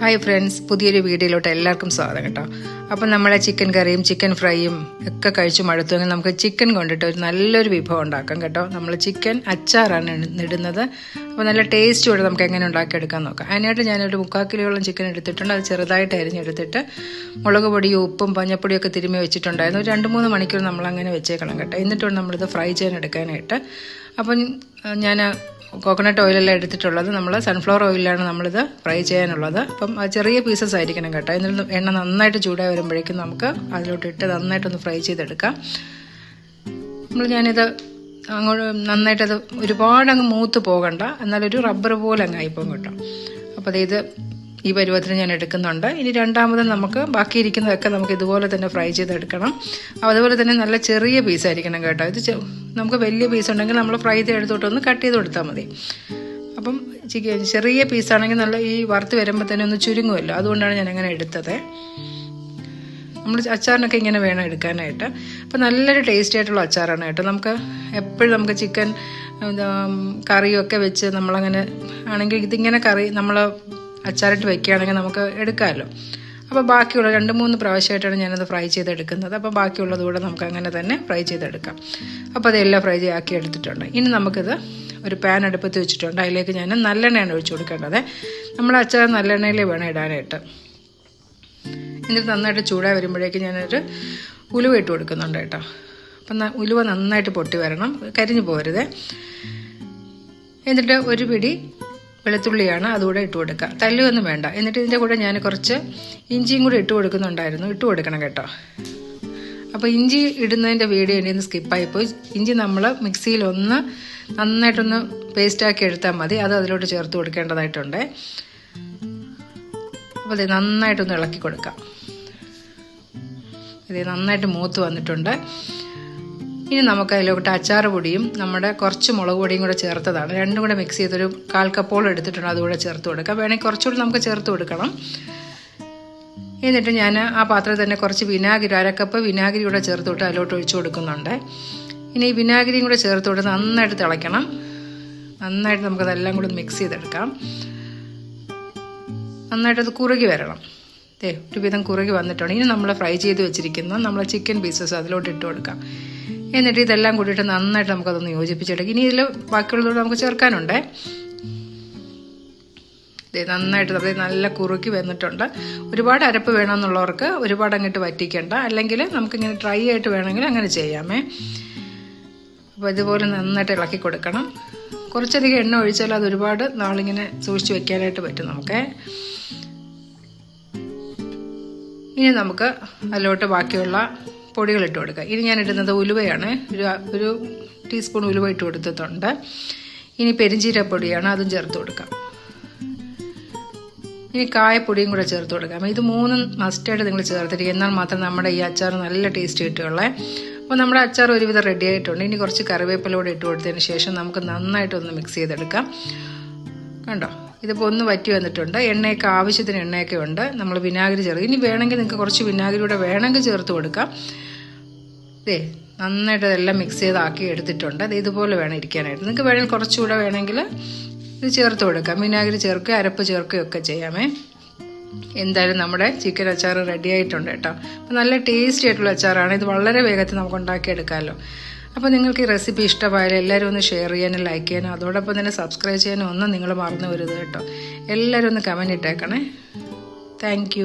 Hi friends പുതിയൊരു വീഡിയോയിലോട്ട് എല്ലാവർക്കും സ്വാഗതം കേട്ടോ. അപ്പം നമ്മളെ ചിക്കൻ കറിയും ചിക്കൻ ഫ്രൈയും ഒക്കെ കഴിച്ച് മടുത്തുവെങ്കിൽ നമുക്ക് ചിക്കൻ കൊണ്ടിട്ട് ഒരു നല്ലൊരു വിഭവം ഉണ്ടാക്കാം കേട്ടോ. നമ്മൾ ചിക്കൻ അച്ചാറാണ് ഇടുന്നത്. അപ്പോൾ നല്ല ടേസ്റ്റോടെ നമുക്ക് എങ്ങനെ ഉണ്ടാക്കിയെടുക്കാൻ നോക്കാം. അതിനായിട്ട് ഞാനൊരു മുക്കാൽ കിലോളം ചിക്കൻ എടുത്തിട്ടുണ്ട്. അത് ചെറുതായിട്ട് അരിഞ്ഞെടുത്തിട്ട് മുളക് പൊടിയും ഉപ്പും പഞ്ഞപ്പൊടിയൊക്കെ തിരുമ്മി വെച്ചിട്ടുണ്ടായിരുന്നു. ഒരു രണ്ട് മൂന്ന് മണിക്കൂർ നമ്മൾ അങ്ങനെ വെച്ചേക്കണം കേട്ടോ. എന്നിട്ടാണ് നമ്മളിത് ഫ്രൈ ചെയ്യാൻ എടുക്കാനായിട്ട്. അപ്പം ഞാൻ കോക്കനട്ട് ഓയിലെല്ലാം എടുത്തിട്ടുള്ളത്. നമ്മൾ സൺഫ്ലവർ ഓയിലാണ് നമ്മളിത് ഫ്രൈ ചെയ്യാനുള്ളത്. അപ്പം ചെറിയ പീസസ് ആയിരിക്കണം കേട്ടോ. എന്നിട്ട് എണ്ണ നന്നായിട്ട് ചൂടായി വരുമ്പോഴേക്കും നമുക്ക് അതിലോട്ട് ഇട്ട് നന്നായിട്ടൊന്ന് ഫ്രൈ ചെയ്തെടുക്കാം. നമ്മൾ ഞാനിത് അങ്ങോട്ട് നന്നായിട്ടത് ഒരുപാട് അങ്ങ് മൂത്ത് പോകണ്ട. എന്നാലൊരു റബ്ബർ പോലെ അങ്ങ് ആയിപ്പോകും കേട്ടോ. അപ്പോൾ ഇത് ഈ പരുവത്തിന് ഞാൻ എടുക്കുന്നുണ്ട്. ഇനി രണ്ടാമത് നമുക്ക് ബാക്കി ഇരിക്കുന്നതൊക്കെ നമുക്ക് ഇതുപോലെ തന്നെ ഫ്രൈ ചെയ്തെടുക്കണം. അതുപോലെ തന്നെ നല്ല ചെറിയ പീസ് പീസായിരിക്കണം കേട്ടോ. ഇത് നമുക്ക് വലിയ പീസ് ഉണ്ടെങ്കിൽ നമ്മൾ ഫ്രൈ ചെയ്ത് എടുത്തോട്ടൊന്ന് കട്ട് ചെയ്ത് കൊടുത്താൽ മതി. അപ്പം ചിക്കൻ ചെറിയ പീസാണെങ്കിൽ നല്ല ഈ വറുത്ത് വരുമ്പോൾ തന്നെ ഒന്ന് ചുരുങ്ങുമല്ലോ. അതുകൊണ്ടാണ് ഞാൻ അങ്ങനെ എടുത്തത്. നമ്മൾ അച്ചാറിനൊക്കെ ഇങ്ങനെ വേണം എടുക്കാനായിട്ട്. അപ്പോൾ നല്ലൊരു ടേസ്റ്റി ആയിട്ടുള്ള അച്ചാറാണ് കേട്ടോ. നമുക്ക് എപ്പോഴും നമുക്ക് ചിക്കൻ കറിയൊക്കെ വെച്ച് നമ്മളങ്ങനെ ആണെങ്കിൽ ഇതിങ്ങനെ കറി നമ്മൾ അച്ചാറിട്ട് വെക്കുകയാണെങ്കിൽ നമുക്ക് എടുക്കാമല്ലോ. അപ്പോൾ ബാക്കിയുള്ള രണ്ട് മൂന്ന് പ്രാവശ്യമായിട്ടാണ് ഞാനത് ഫ്രൈ ചെയ്തെടുക്കുന്നത്. അപ്പോൾ ബാക്കിയുള്ളത് കൂടെ നമുക്ക് അങ്ങനെ തന്നെ ഫ്രൈ ചെയ്തെടുക്കാം. അപ്പോൾ അതെല്ലാം ഫ്രൈ ആക്കി എടുത്തിട്ടുണ്ട്. ഇനി നമുക്കിത് ഒരു പാൻ അടുപ്പത്ത് വെച്ചിട്ടുണ്ട്. അതിലേക്ക് ഞാൻ നല്ലെണ്ണയാണ് ഒഴിച്ചു കൊടുക്കേണ്ടത്. നമ്മൾ അച്ചാർ നല്ലെണ്ണയിൽ വേണം ഇടാനായിട്ട്. എന്നിട്ട് നന്നായിട്ട് ചൂടായി വരുമ്പോഴേക്ക് ഞാനൊരു ഉലുവ ഇട്ട് കൊടുക്കുന്നുണ്ട് കേട്ടോ. അപ്പം ഉലുവ നന്നായിട്ട് പൊട്ടി വരണം. കരിഞ്ഞു പോകരുത്. എന്നിട്ട് ഒരു പിടി വെളുത്തുള്ളിയാണ് അതുകൂടെ ഇട്ട് കൊടുക്കുക. തല്ലുമൊന്നും വേണ്ട. എന്നിട്ട് ഇതിന്റെ കൂടെ ഞാൻ കുറച്ച് ഇഞ്ചിയും കൂടെ ഇട്ട് കൊടുക്കുന്നുണ്ടായിരുന്നു. ഇട്ട് കൊടുക്കണം കേട്ടോ. അപ്പോൾ ഇഞ്ചി ഇടുന്നതിന്റെ വീഡിയോ എന്റെ ഒന്ന് സ്കിപ്പായിപ്പോയി ഇഞ്ചി നമ്മൾ മിക്സിയിൽ ഒന്ന് നന്നായിട്ടൊന്ന് പേസ്റ്റാക്കി എടുത്താൽ മതി. അത് അതിലോട്ട് ചേർത്ത് കൊടുക്കേണ്ടതായിട്ടുണ്ട്. അപ്പോൾ ഇത് നന്നായിട്ടൊന്ന് ഇളക്കി കൊടുക്കാം. ഇത് നന്നായിട്ട് മൂത്ത് വന്നിട്ടുണ്ട്. ഇനി നമുക്ക് അതിലോട്ട് അച്ചാർ പൊടിയും നമ്മുടെ കുറച്ച് മുളക് പൊടിയും കൂടെ ചേർത്തതാണ്. രണ്ടും കൂടെ മിക്സ് ചെയ്തൊരു കാൽ കപ്പോളം എടുത്തിട്ടുണ്ട് അതുകൂടെ ചേർത്ത് കൊടുക്കാം. വേണമെങ്കിൽ കുറച്ചുകൂടി നമുക്ക് ചേർത്ത് കൊടുക്കണം. എന്നിട്ട് ഞാൻ ആ പാത്രത്തിൽ തന്നെ കുറച്ച് വിനാഗിരി അരക്കപ്പ് വിനാഗിരി കൂടെ ചേർത്ത് വിട്ട് അതിലോട്ട് ഒഴിച്ചു കൊടുക്കുന്നുണ്ട്. ഇനി ഈ വിനാഗിരിയും കൂടെ ചേർത്ത് വിട്ട് നന്നായിട്ട് തിളയ്ക്കണം. നന്നായിട്ട് നമുക്കതെല്ലാം കൂടി മിക്സ് ചെയ്തെടുക്കാം. നന്നായിട്ടത് കുറുകി വരണം. ഏ ഒരുവിധം കുറുകി വന്നിട്ടുണ്ട്. ഇനി നമ്മൾ ഫ്രൈ ചെയ്ത് വെച്ചിരിക്കുന്ന നമ്മളെ ചിക്കൻ പീസസ് അതിലോട്ട് ഇട്ട് കൊടുക്കാം. എന്നിട്ട് ഇതെല്ലാം കൂടിയിട്ട് നന്നായിട്ട് നമുക്കതൊന്ന് യോജിപ്പിച്ചെടുക്കും ഇനി ഇതിൽ ബാക്കിയുള്ളതോട് നമുക്ക് ചേർക്കാനുണ്ട്. നന്നായിട്ട് അത് നല്ല കുറുക്കി വന്നിട്ടുണ്ട്. ഒരുപാട് അരപ്പ് വേണമെന്നുള്ളവർക്ക് ഒരുപാട് അങ്ങോട്ട് വറ്റിക്കേണ്ട. അല്ലെങ്കിൽ നമുക്കിങ്ങനെ ഡ്രൈ ആയിട്ട് വേണമെങ്കിൽ അങ്ങനെ ചെയ്യാമേ. അപ്പോൾ ഇതുപോലെ നന്നായിട്ട് ഇളക്കി കൊടുക്കണം. കുറച്ചധികം എണ്ണ ഒഴിച്ചാൽ അത് ഒരുപാട് നാളിങ്ങനെ സൂക്ഷിച്ച് വെക്കാനായിട്ട് പറ്റും നമുക്ക്. ഇനി നമുക്ക് അതിലോട്ട് ബാക്കിയുള്ള പൊടികൾ ഇട്ട് കൊടുക്കുക. ഇനി ഞാൻ ഇടുന്നത് ഉലുവയാണ്. ഒരു ഒരു ടീസ്പൂൺ ഉലുവ ഇട്ട് കൊടുത്തിട്ടുണ്ട്. ഇനി പെരിഞ്ചീരപ്പൊടിയാണ് അതും ചേർത്ത് കൊടുക്കാം. ഇനി കായപ്പൊടിയും കൂടെ ചേർത്ത് കൊടുക്കാം. ഇത് മൂന്നും മസ്റ്റായിട്ട് നിങ്ങൾ ചേർത്തിരിക്കുക. എന്നാൽ മാത്രം നമ്മുടെ ഈ അച്ചാർ നല്ല ടേസ്റ്റ് കിട്ടുകയുള്ളേ. അപ്പോൾ നമ്മുടെ അച്ചാർ ഒരുവിധം റെഡി ആയിട്ടുണ്ട്. ഇനി കുറച്ച് കറിവേപ്പില കൂടെ ഇട്ട് കൊടുത്തതിന് ശേഷം നമുക്ക് നന്നായിട്ടൊന്ന് മിക്സ് ചെയ്തെടുക്കാം. കണ്ടോ? ഇതിപ്പോൾ ഒന്ന് വറ്റി വന്നിട്ടുണ്ട്. എണ്ണയൊക്കെ ആവശ്യത്തിന് എണ്ണയൊക്കെ ഉണ്ട്. നമ്മൾ വിനാഗിരി ചേർക്കും. ഇനി വേണമെങ്കിൽ നിങ്ങൾക്ക് കുറച്ച് വിനാഗിരിയുടെ വേണമെങ്കിൽ ചേർത്ത് കൊടുക്കാം. ഇതേ നന്നായിട്ട് അതെല്ലാം മിക്സ് ചെയ്താക്കി എടുത്തിട്ടുണ്ട്. അത് ഇതുപോലെ വേണം ഇരിക്കാനായിട്ട്. നിങ്ങൾക്ക് വേണമെങ്കിൽ കുറച്ചുകൂടെ വേണമെങ്കിൽ ഇത് ചേർത്ത് കൊടുക്കാം. വിനാഗിരി ചേർക്കുക അരപ്പ് ചേർക്കുകയൊക്കെ ചെയ്യാമേ. എന്തായാലും നമ്മുടെ ചിക്കൻ അച്ചാർ റെഡി ആയിട്ടുണ്ട് കേട്ടോ. അപ്പം നല്ല ടേസ്റ്റി ആയിട്ടുള്ള അച്ചാറാണ്. ഇത് വളരെ വേഗത്തിൽ നമുക്ക് ഉണ്ടാക്കിയെടുക്കാമല്ലോ. അപ്പോൾ നിങ്ങൾക്ക് ഈ റെസിപ്പി ഇഷ്ടമായാലും എല്ലാവരും ഒന്ന് ഷെയർ ചെയ്യാനും ലൈക്ക് ചെയ്യാനും അതോടൊപ്പം തന്നെ സബ്സ്ക്രൈബ് ചെയ്യാനും ഒന്നും നിങ്ങൾ മറന്നു വരുത് കേട്ടോ. എല്ലാവരും ഒന്ന് കമന്റ് ഇട്ടേക്കണേ. താങ്ക്